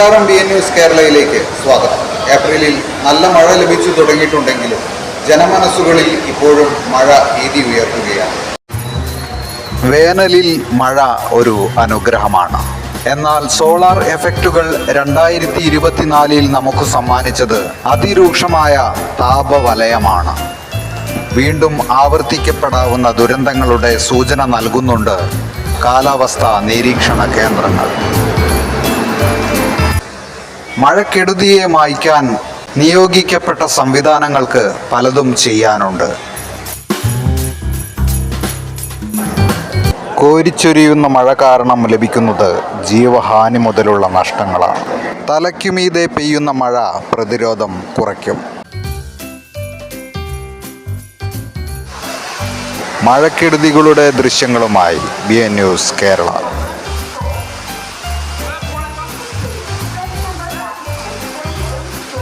നമസ്കാരം B N news കേരളയിലേക്ക് സ്വാഗതം. ഏപ്രിലിൽ നല്ല മഴ ലഭിച്ചു തുടങ്ങിയിട്ടുണ്ടെങ്കിലും ജനമനസ്സുകളിൽ ഇപ്പോഴും മഴ ഭീതി ഉയർത്തുകയാണ്. വേനലിൽ മഴ ഒരു അനുഗ്രഹമാണ്. എന്നാൽ സോളാർ എഫക്റ്റുകൾ രണ്ടായിരത്തി ഇരുപത്തിനാലിൽ നമുക്ക് സമ്മാനിച്ചത് അതിരൂക്ഷമായ താപവലയമാണ്. വീണ്ടും ആവർത്തിക്കപ്പെടാവുന്ന ദുരന്തങ്ങളുടെ സൂചന നൽകുന്നുണ്ട് കാലാവസ്ഥാ നിരീക്ഷണ കേന്ദ്രങ്ങൾ. മഴക്കെടുതിയെ മായ്ക്കാൻ നിയോഗിക്കപ്പെട്ട സംവിധാനങ്ങൾക്ക് പലതും ചെയ്യാനുണ്ട്. കോരിച്ചൊരിയുന്ന മഴ കാരണം ലഭിക്കുന്നത് ജീവഹാനി മുതലുള്ള നഷ്ടങ്ങളാണ്. തലയ്ക്കുമീതെ പെയ്യുന്ന മഴ പ്രതിരോധം കുറയ്ക്കും. മഴക്കെടുതികളുടെ ദൃശ്യങ്ങളുമായി ബി എൻ ന്യൂസ് കേരള.